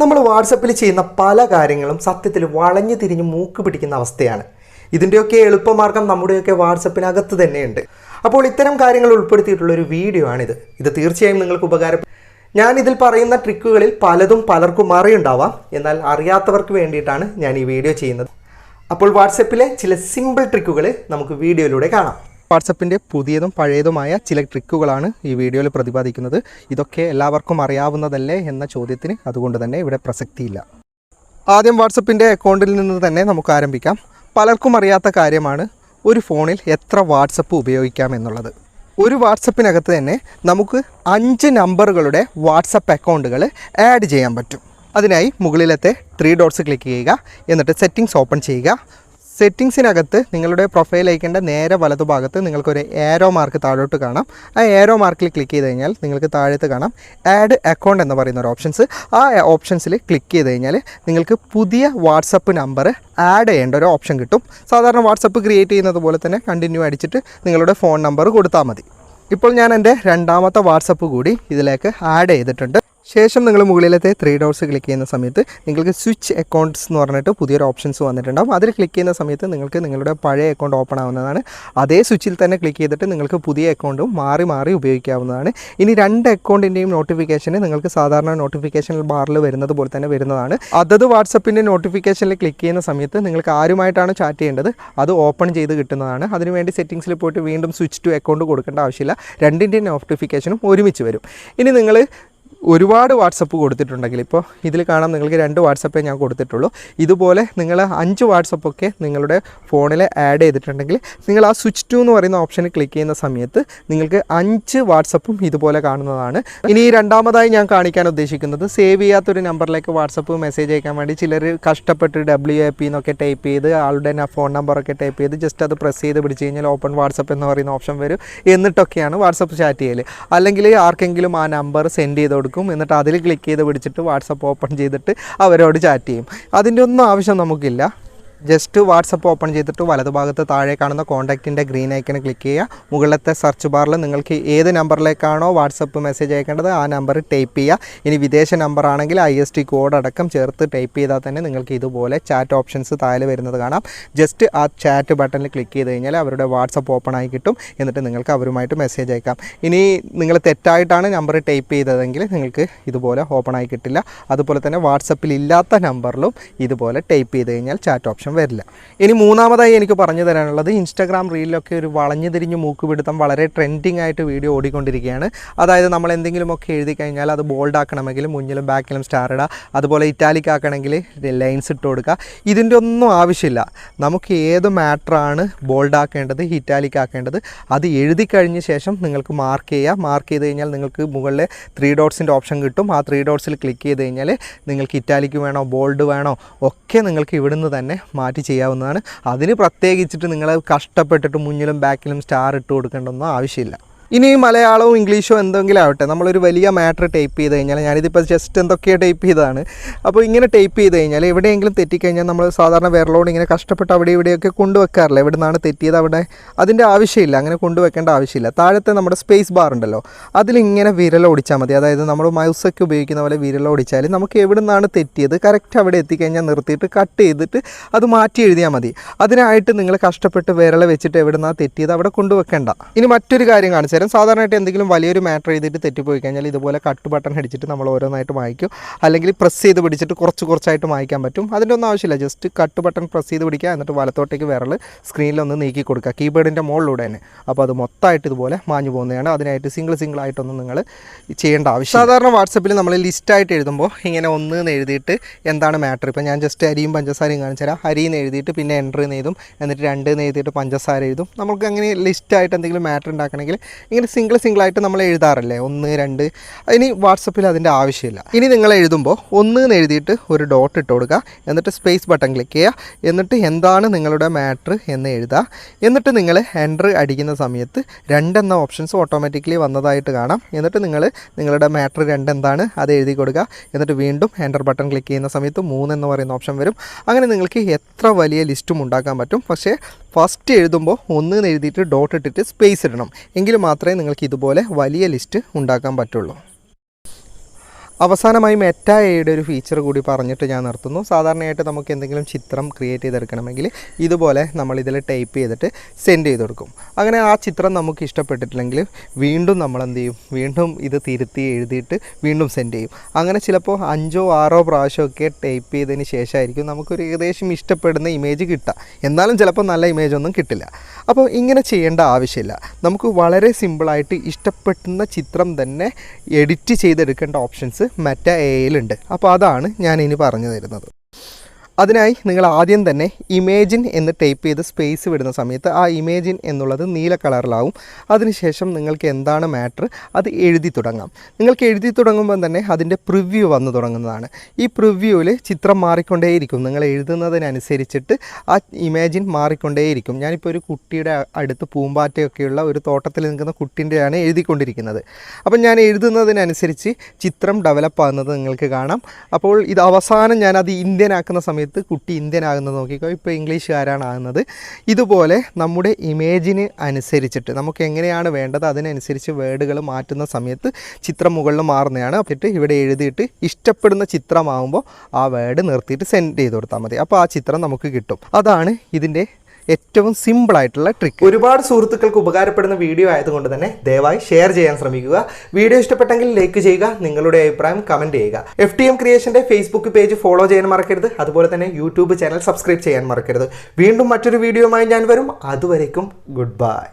നമ്മൾ വാട്സപ്പിൽ ചെയ്യുന്ന പല കാര്യങ്ങളും സത്യത്തിൽ വളഞ്ഞു തിരിഞ്ഞ് മൂക്ക് പിടിക്കുന്ന അവസ്ഥയാണ്. ഇതിന്റെയൊക്കെ എളുപ്പമാർഗം നമ്മുടെയൊക്കെ വാട്സപ്പിനകത്ത് തന്നെയുണ്ട്. അപ്പോൾ ഇത്തരം കാര്യങ്ങൾ ഉൾപ്പെടുത്തിയിട്ടുള്ള ഒരു വീഡിയോ ആണിത്. ഇത് തീർച്ചയായും നിങ്ങൾക്ക് ഉപകാരം ഞാൻ ഇതിൽ പറയുന്ന ട്രിക്കുകളിൽ പലതും പലർക്കും അറിയുണ്ടാവാം. എന്നാൽ അറിയാത്തവർക്ക് വേണ്ടിയിട്ടാണ് ഞാൻ ഈ വീഡിയോ ചെയ്യുന്നത്. അപ്പോൾ വാട്സപ്പിലെ ചില സിമ്പിൾ ട്രിക്കുകൾ നമുക്ക് വീഡിയോയിലൂടെ കാണാം. വാട്സപ്പിന്റെ പുതിയതും പഴയതുമായ ചില ട്രിക്കുകളാണ് ഈ വീഡിയോയിൽ പ്രതിപാദിക്കുന്നത്. ഇതൊക്കെ എല്ലാവർക്കും അറിയാവുന്നതല്ലേ എന്ന ചോദ്യത്തിന് അതുകൊണ്ട് തന്നെ ഇവിടെ പ്രസക്തിയില്ല. ആദ്യം വാട്സപ്പിന്റെ അക്കൗണ്ടിൽ നിന്ന് തന്നെ നമുക്ക് ആരംഭിക്കാം. പലർക്കും അറിയാത്ത കാര്യമാണ് ഒരു ഫോണിൽ എത്ര വാട്സപ്പ് ഉപയോഗിക്കാം എന്നുള്ളത്. ഒരു വാട്സപ്പിനകത്ത് തന്നെ നമുക്ക് അഞ്ച് നമ്പറുകളുടെ വാട്സപ്പ് അക്കൗണ്ടുകൾ ആഡ് ചെയ്യാൻ പറ്റും. അതിനായി മുകളിലത്തെ ത്രീ ഡോട്ട്സ് ക്ലിക്ക് ചെയ്യുക എന്നിട്ട് സെറ്റിങ്സ് ഓപ്പൺ ചെയ്യുക. സെറ്റിങ്സിനകത്ത് നിങ്ങളുടെ പ്രൊഫൈൽ അയക്കേണ്ട നേരെ വലതുഭാഗത്ത് നിങ്ങൾക്കൊരു ഏരോ മാർക്ക് താഴോട്ട് കാണാം. ആ ഏരോ മാർക്കിൽ ക്ലിക്ക് ചെയ്ത് കഴിഞ്ഞാൽ നിങ്ങൾക്ക് താഴത്ത് കാണാം. ആഡ് അക്കൗണ്ട് എന്ന് പറയുന്ന ഒരു ഓപ്ഷൻസ് ആ ഓപ്ഷൻസിൽ ക്ലിക്ക് ചെയ്ത് കഴിഞ്ഞാൽ നിങ്ങൾക്ക് പുതിയ വാട്സപ്പ് നമ്പർ ആഡ് ചെയ്യേണ്ട ഒരു ഓപ്ഷൻ കിട്ടും. സാധാരണ വാട്സപ്പ് ക്രിയേറ്റ് ചെയ്യുന്നത് പോലെ തന്നെ കണ്ടിന്യൂ അടിച്ചിട്ട് നിങ്ങളുടെ ഫോൺ നമ്പർ കൊടുത്താൽ മതി. ഇപ്പോൾ ഞാൻ എന്റെ രണ്ടാമത്തെ വാട്സപ്പ് കൂടി ഇതിലേക്ക് ആഡ് ചെയ്തിട്ടുണ്ട്. ശേഷം നിങ്ങൾ മുകളിലത്തെ ത്രീ ഡോട്ട്സ് ക്ലിക്ക് ചെയ്യുന്ന സമയത്ത് നിങ്ങൾക്ക് സ്വിച്ച് അക്കൗണ്ട്സ് എന്ന് പറഞ്ഞിട്ട് പുതിയൊരു ഓപ്ഷൻസ് വന്നിട്ടുണ്ടാവും. അതിൽ ക്ലിക്ക് ചെയ്യുന്ന സമയത്ത് നിങ്ങൾക്ക് നിങ്ങളുടെ പഴയ അക്കൗണ്ട് ഓപ്പൺ ആവുന്നതാണ്. അതേ സ്വിച്ചിൽ തന്നെ ക്ലിക്ക് ചെയ്തിട്ട് നിങ്ങൾക്ക് പുതിയ അക്കൗണ്ടും മാറി മാറി ഉപയോഗിക്കാവുന്നതാണ്. ഇനി രണ്ട് അക്കൗണ്ടിന്റെയും നോട്ടിഫിക്കേഷന് നിങ്ങൾക്ക് സാധാരണ നോട്ടിഫിക്കേഷൻ ബാറിൽ വരുന്നത് പോലെ തന്നെ വരുന്നതാണ്. അതത് വാട്സപ്പിന്റെ നോട്ടിഫിക്കേഷനിൽ ക്ലിക്ക് ചെയ്യുന്ന സമയത്ത് നിങ്ങൾക്ക് ആരുമായിട്ടാണ് ചാറ്റ് ചെയ്യേണ്ടത്? അത് ഓപ്പൺ ചെയ്ത് കിട്ടുന്നതാണ്. അതിനുവേണ്ടി സെറ്റിങ്സിൽ പോയിട്ട് വീണ്ടും സ്വിച്ച് ടു അക്കൗണ്ട് കൊടുക്കേണ്ട ആവശ്യമില്ല. രണ്ടിന്റെയും നോട്ടിഫിക്കേഷനും ഒരുമിച്ച് വരും. ഇനി നിങ്ങൾ ഒരുപാട് വാട്സപ്പ് കൊടുത്തിട്ടുണ്ടെങ്കിൽ ഇപ്പോൾ ഇതിൽ കാണാം നിങ്ങൾക്ക് രണ്ട് വാട്സപ്പേ ഞാൻ കൊടുത്തിട്ടുള്ളൂ. ഇതുപോലെ നിങ്ങൾ അഞ്ച് വാട്സപ്പൊക്കെ നിങ്ങളുടെ ഫോണിൽ ആഡ് ചെയ്തിട്ടുണ്ടെങ്കിൽ നിങ്ങൾ ആ സ്വിച്ച് ടു എന്ന് പറയുന്ന ഓപ്ഷനിൽ ക്ലിക്ക് ചെയ്യുന്ന സമയത്ത് നിങ്ങൾക്ക് അഞ്ച് വാട്സപ്പും ഇതുപോലെ കാണുന്നതാണ്. ഇനി രണ്ടാമതായി ഞാൻ കാണിക്കാൻ ഉദ്ദേശിക്കുന്നത് സേവ് ചെയ്യാത്തൊരു നമ്പറിലേക്ക് വാട്സപ്പ് മെസ്സേജ് അയക്കാൻ വേണ്ടി ചിലർ കഷ്ടപ്പെട്ട് ഡബ്ല്യു എ പി എന്നൊക്കെ ടൈപ്പ് ചെയ്ത് ആളുടെ ഫോൺ നമ്പറൊക്കെ ടൈപ്പ് ചെയ്ത് ജസ്റ്റ് അത് പ്രസ് ചെയ്ത് പിടിച്ച് കഴിഞ്ഞാൽ ഓപ്പൺ വാട്സപ്പ് എന്ന് പറയുന്ന ഓപ്ഷൻ വരും. എന്നിട്ടൊക്കെയാണ് വാട്സപ്പ് ചാറ്റ് ചെയ്യൽ അല്ലെങ്കിൽ ആർക്കെങ്കിലും ആ നമ്പർ സെൻഡ് ചെയ്ത് കൊടുക്കും. എന്നിട്ട് അതിൽ ക്ലിക്ക് ചെയ്ത് പിടിച്ചിട്ട് വാട്സപ്പ് ഓപ്പൺ ചെയ്തിട്ട് അവരോട് ചാറ്റ് ചെയ്യും. അതിന്റെ ഒന്നും ആവശ്യം നമുക്കില്ല. ജസ്റ്റ് വാട്സപ്പ് ഓപ്പൺ ചെയ്തിട്ട് വലതുഭാഗത്ത് താഴെ കാണുന്ന കോൺടാക്റ്റിന്റെ ഗ്രീൻ ഐക്കൺ ക്ലിക്ക് ചെയ്യുക. മുകളിലത്തെ സെർച്ച് ബാറിൽ നിങ്ങൾക്ക് ഏത് നമ്പറിലേക്കാണോ വാട്സപ്പ് മെസ്സേജ് അയക്കേണ്ടത് ആ നമ്പർ ടൈപ്പ് ചെയ്യുക. ഇനി വിദേശ നമ്പർ ആണെങ്കിൽ ഐ എസ് ടി കോഡ് അടക്കം ചേർത്ത് ടൈപ്പ് ചെയ്താൽ തന്നെ നിങ്ങൾക്ക് ഇതുപോലെ ചാറ്റ് ഓപ്ഷൻസ് താഴെ വരുന്നത് കാണാം. ജസ്റ്റ് ആ ചാറ്റ് ബട്ടണിൽ ക്ലിക്ക് ചെയ്ത് കഴിഞ്ഞാൽ അവരുടെ വാട്സപ്പ് ഓപ്പൺ ആയി കിട്ടും. എന്നിട്ട് നിങ്ങൾക്ക് അവരുമായിട്ട് മെസ്സേജ് അയക്കാം. ഇനി നിങ്ങൾ തെറ്റായിട്ടാണ് നമ്പർ ടൈപ്പ് ചെയ്തതെങ്കിൽ നിങ്ങൾക്ക് ഇതുപോലെ ഓപ്പൺ ആയി കിട്ടില്ല. അതുപോലെ തന്നെ വാട്സപ്പിൽ ഇല്ലാത്ത നമ്പറിലും ഇതുപോലെ ടൈപ്പ് ചെയ്ത് കഴിഞ്ഞാൽ ചാറ്റ് ഓപ്ഷൻ വരില്ല. ഇനി മൂന്നാമതായി എനിക്ക് പറഞ്ഞു തരാനുള്ളത് ഇൻസ്റ്റാഗ്രാം റീലിലൊക്കെ ഒരു വളഞ്ഞു തിരിഞ്ഞ് മൂക്ക് പിടുത്തം വളരെ ട്രെൻഡിങ് ആയിട്ട് വീഡിയോ ഓടിക്കൊണ്ടിരിക്കുകയാണ്. അതായത് നമ്മൾ എന്തെങ്കിലുമൊക്കെ എഴുതി കഴിഞ്ഞാൽ അത് ബോൾഡ് ആക്കണമെങ്കിൽ മുന്നിലും ബാക്കിലും സ്റ്റാർ ഇടുക അതുപോലെ ഇറ്റാലിക് ആക്കണമെങ്കിൽ ലൈൻസ് ഇട്ട് കൊടുക്കുക. ഇതിന്റെ ഒന്നും ആവശ്യമില്ല. നമുക്ക് ഏത് മാറ്ററാണ് ബോൾഡ് ആക്കേണ്ടത് ഇറ്റാലിക് ആക്കേണ്ടത് അത് എഴുതി കഴിഞ്ഞ ശേഷം നിങ്ങൾക്ക് മാർക്ക് ചെയ്യുക മാർക്ക് ചെയ്ത് കഴിഞ്ഞാൽ നിങ്ങൾക്ക് മുകളിൽ ത്രീ ഡോട്ട്സിന്റെ ഓപ്ഷൻ കിട്ടും. ആ ത്രീ ഡോട്ട്സിൽ ക്ലിക്ക് ചെയ്ത് കഴിഞ്ഞാൽ നിങ്ങൾക്ക് ഇറ്റാലിക് വേണോ ബോൾഡ് വേണോ ഒക്കെ നിങ്ങൾക്ക് ഇവിടുന്ന് തന്നെ മാറ്റി ചെയ്യാവുന്നതാണ്. അതിന് പ്രത്യേകിച്ചിട്ട് നിങ്ങൾ കഷ്ടപ്പെട്ടിട്ട് മുന്നിലും ബാക്കിലും സ്റ്റാർ ഇട്ട് കൊടുക്കേണ്ടൊന്നും ആവശ്യമില്ല. ഇനി മലയാളവും ഇംഗ്ലീഷോ എന്തെങ്കിലും ആവട്ടെ. നമ്മളൊരു വലിയ മാറ്റർ ടൈപ്പ് ചെയ്ത് കഴിഞ്ഞാൽ ഞാനിതിപ്പോൾ ജസ്റ്റ് എന്തൊക്കെയോ ടൈപ്പ് ചെയ്തതാണ്. അപ്പോൾ ഇങ്ങനെ ടൈപ്പ് ചെയ്ത് കഴിഞ്ഞാൽ എവിടെയെങ്കിലും തെറ്റിക്കഴിഞ്ഞാൽ നമ്മൾ സാധാരണ വിരലോട് ഇങ്ങനെ കഷ്ടപ്പെട്ട് അവിടെ ഇവിടെയൊക്കെ കൊണ്ടുവെക്കാറില്ല? എവിടെ നിന്നാണ് തെറ്റിയത് അവിടെ? അതിന്റെ ആവശ്യമില്ല. അങ്ങനെ കൊണ്ടുവെക്കേണ്ട ആവശ്യമില്ല. താഴത്തെ നമ്മുടെ സ്പേസ് ബാർ ഉണ്ടല്ലോ. അതിലിങ്ങനെ വിരലോടിച്ചാൽ മതി. അതായത് നമ്മൾ മൗസൊക്കെ ഉപയോഗിക്കുന്ന പോലെ വിരലോടിച്ചാൽ നമുക്ക് എവിടെ നിന്നാണ് തെറ്റിയത്? കറക്റ്റ് അവിടെ എത്തിക്കഴിഞ്ഞാൽ നിർത്തിയിട്ട് കട്ട് ചെയ്തിട്ട് അത് മാറ്റി എഴുതിയാൽ മതി. അതിനായിട്ട് നിങ്ങൾ കഷ്ടപ്പെട്ട് വിരൽ വെച്ചിട്ട് എവിടെ നിന്നാണ് തെറ്റിയത്? അവിടെ കൊണ്ടുവെക്കേണ്ട. ഇനി മറ്റൊരു കാര്യം കാണിച്ചു തരാം സാധാരണയായിട്ട് എന്തെങ്കിലും വലിയൊരു മാറ്റർ ചെയ്തിട്ട് തെറ്റിപ്പോയി കഴിഞ്ഞാൽ ഇതുപോലെ കട്ട് ബട്ടൺ അടിച്ചിട്ട് നമ്മൾ ഓരോന്നായിട്ട് മായ്ക്കും. അല്ലെങ്കിൽ പ്രസ് ചെയ്ത് പിടിച്ചിട്ട് കുറച്ച് കുറച്ചായിട്ട് മായ്ക്കാൻ പറ്റും. അതിന്റെ ഒന്നും ആവശ്യമില്ല. ജസ്റ്റ് കട്ട് ബട്ടൺ പ്രസ് ചെയ്ത് പിടിക്കുക. എന്നിട്ട് വലത്തോട്ടേക്ക് വിരൽ സ്ക്രീനിലൊന്ന് നീക്കി കൊടുക്കുക. കീബോർഡിന്റെ മുകളിലൂടെ തന്നെ. അപ്പോൾ അത് മൊത്തമായിട്ട് ഇതുപോലെ മാഞ്ഞു പോകുന്നതാണ്. അതിനായിട്ട് സിംഗിൾ സിംഗിൾ ആയിട്ടൊന്നും നിങ്ങൾ ചെയ്യേണ്ട ആവശ്യം സാധാരണ വാട്സപ്പിൽ നമ്മൾ ലിസ്റ്റായിട്ട് എഴുതുമ്പോൾ ഇങ്ങനെ ഒന്ന് എന്ന് എഴുതിയിട്ട് എന്താണ് മാറ്റർ? ഇപ്പോൾ ഞാൻ ജസ്റ്റ് അരിയും പഞ്ചസാരയും കാണിച്ചു തരാം. അരി എന്ന് എഴുതിയിട്ട് പിന്നെ എൻട്രി എന്ന് എന്നിട്ട് രണ്ട് എന്ന് എഴുതിയിട്ട് പഞ്ചസാര എഴുതും. നമുക്ക് അങ്ങനെ ലിസ്റ്റായിട്ട് എന്തെങ്കിലും മാറ്റർ ഉണ്ടാക്കണമെങ്കിൽ ഇങ്ങനെ സിംഗിൾ സിംഗിൾ ആയിട്ട് നമ്മൾ എഴുതാറല്ലേ? ഒന്ന് രണ്ട്. ഇനി വാട്സപ്പിൽ അതിന്റെ ആവശ്യമില്ല. ഇനി നിങ്ങൾ എഴുതുമ്പോൾ ഒന്ന് എന്ന് എഴുതിയിട്ട് ഒരു ഡോട്ട് ഇട്ട് കൊടുക്കുക. എന്നിട്ട് സ്പേസ് ബട്ടൺ ക്ലിക്ക് ചെയ്യുക. എന്നിട്ട് എന്താണ് നിങ്ങളുടെ മാറ്റർ എന്ന് എഴുതുക. എന്നിട്ട് നിങ്ങൾ എന്റർ അടിക്കുന്ന സമയത്ത് രണ്ടെന്ന ഓപ്ഷൻസ് ഓട്ടോമാറ്റിക്കലി വന്നതായിട്ട് കാണാം. എന്നിട്ട് നിങ്ങൾ നിങ്ങളുടെ മാറ്റർ രണ്ടെന്താണ് അത് എഴുതി കൊടുക്കുക. എന്നിട്ട് വീണ്ടും എന്റർ ബട്ടൺ ക്ലിക്ക് ചെയ്യുന്ന സമയത്ത് മൂന്ന് എന്ന് പറയുന്ന ഓപ്ഷൻ വരും. അങ്ങനെ നിങ്ങൾക്ക് എത്ര വലിയ ലിസ്റ്റും ഉണ്ടാക്കാൻ പറ്റും. പക്ഷേ ഫസ്റ്റ് എഴുതുമ്പോൾ ഒന്ന് എഴുതിയിട്ട് ഡോട്ട് ഇട്ടിട്ട് സ്പേസ് ഇടണം. എങ്കിൽ മാത്രമേ നിങ്ങൾക്ക് ഇതുപോലെ വലിയ ലിസ്റ്റ് ഉണ്ടാക്കാൻ പറ്റുള്ളൂ. അവസാനമായി മെറ്റ എയുടെ ഒരു ഫീച്ചർ കൂടി പറഞ്ഞിട്ട് ഞാൻ നിർത്തുന്നു. സാധാരണയായിട്ട് നമുക്ക് എന്തെങ്കിലും ചിത്രം ക്രിയേറ്റ് ചെയ്തെടുക്കണമെങ്കിൽ ഇതുപോലെ നമ്മൾ ഇതിൽ ടൈപ്പ് ചെയ്തിട്ട് സെൻഡ് ചെയ്ത് കൊടുക്കും അങ്ങനെ ആ ചിത്രം നമുക്ക് ഇഷ്ടപ്പെട്ടിട്ടില്ലെങ്കിൽ വീണ്ടും നമ്മൾ എന്ത് ചെയ്യും? വീണ്ടും ഇത് തിരുത്തി എഴുതിയിട്ട് വീണ്ടും സെൻഡ് ചെയ്യും. അങ്ങനെ ചിലപ്പോൾ അഞ്ചോ ആറോ പ്രാവശ്യമൊക്കെ ടൈപ്പ് ചെയ്തതിന് ശേഷമായിരിക്കും നമുക്കൊരു ഏകദേശം ഇഷ്ടപ്പെടുന്ന ഇമേജ് കിട്ടുക. എന്നാലും ചിലപ്പോൾ നല്ല ഇമേജ് ഒന്നും കിട്ടില്ല. അപ്പോൾ ഇങ്ങനെ ചെയ്യേണ്ട ആവശ്യമില്ല. നമുക്ക് വളരെ സിമ്പിളായിട്ട് ഇഷ്ടപ്പെടുന്ന ചിത്രം തന്നെ എഡിറ്റ് ചെയ്തെടുക്കേണ്ട ഓപ്ഷൻസ് മറ്റ എയിലുണ്ട് അപ്പോൾ അതാണ് ഞാൻ ഇനി പറഞ്ഞു തരുന്നത്. അതിനായി നിങ്ങൾ ആദ്യം തന്നെ ഇമേജിൻ എന്ന് ടൈപ്പ് ചെയ്ത് സ്പേസ് വിടുന്ന സമയത്ത് ആ ഇമേജിൻ എന്നുള്ളത് നീല കളറിലാവും അതിനുശേഷം നിങ്ങൾക്ക് എന്താണ് മാറ്റർ അത് എഴുതി തുടങ്ങാം. നിങ്ങൾക്ക് എഴുതി തുടങ്ങുമ്പോൾ തന്നെ അതിന്റെ പ്രിവ്യൂ വന്നു തുടങ്ങുന്നതാണ്. ഈ പ്രിവ്യൂവിൽ ചിത്രം മാറിക്കൊണ്ടേയിരിക്കും. നിങ്ങൾ എഴുതുന്നതിനനുസരിച്ചിട്ട് ആ ഇമേജിൻ മാറിക്കൊണ്ടേയിരിക്കും. ഞാനിപ്പോൾ ഒരു കുട്ടിയുടെ അടുത്ത് പൂമ്പാറ്റയൊക്കെയുള്ള ഒരു തോട്ടത്തിൽ നിൽക്കുന്ന കുട്ടീന്റെയാണ് എഴുതിക്കൊണ്ടിരിക്കുന്നത്. അപ്പം ഞാൻ എഴുതുന്നതിനനുസരിച്ച് ചിത്രം ഡെവലപ്പ് ആകുന്നത് നിങ്ങൾക്ക് കാണാം. അപ്പോൾ ഇത് അവസാനം ഞാനത് ഇന്ത്യൻ ആക്കുന്ന സമയത്ത് കുട്ടി ഇന്ത്യൻ ആകുന്നത് നോക്കിക്കോ ഇപ്പോൾ ഇംഗ്ലീഷുകാരാണ് ആകുന്നത് ഇതുപോലെ നമ്മുടെ ഇമേജിന് അനുസരിച്ചിട്ട് നമുക്ക് എങ്ങനെയാണ് വേണ്ടത് അതിനനുസരിച്ച് വേർഡുകൾ മാറ്റുന്ന സമയത്ത് ചിത്രം മുകളിൽ മാറുന്നതാണ്. എന്നിട്ട് ഇവിടെ എഴുതിയിട്ട് ഇഷ്ടപ്പെടുന്ന ചിത്രമാകുമ്പോൾ ആ വേർഡ് നിർത്തിയിട്ട് സെൻഡ് ചെയ്ത് കൊടുത്താൽ മതി. അപ്പോൾ ആ ചിത്രം നമുക്ക് കിട്ടും. അതാണ് ഇതിന്റെ ഏറ്റവും സിമ്പിൾ ആയിട്ടുള്ള ട്രിക്ക് ഒരുപാട് സുഹൃത്തുക്കൾക്ക് ഉപകാരപ്പെടുന്ന വീഡിയോ ആയതുകൊണ്ട് തന്നെ ദയവായി ഷെയർ ചെയ്യാൻ ശ്രമിക്കുക. വീഡിയോ ഇഷ്ടപ്പെട്ടെങ്കിൽ ലൈക്ക് ചെയ്യുക നിങ്ങളുടെ അഭിപ്രായം കമന്റ് ചെയ്യുക. എഫ് ടി എം ക്രിയേഷന്റെ ഫേസ്ബുക്ക് പേജ് ഫോളോ ചെയ്യാൻ മറക്കരുത്. അതുപോലെ തന്നെ യൂട്യൂബ് ചാനൽ സബ്സ്ക്രൈബ് ചെയ്യാൻ മറക്കരുത്. വീണ്ടും മറ്റൊരു വീഡിയോയുമായി ഞാൻ വരും. അതുവരേക്കും ഗുഡ് ബൈ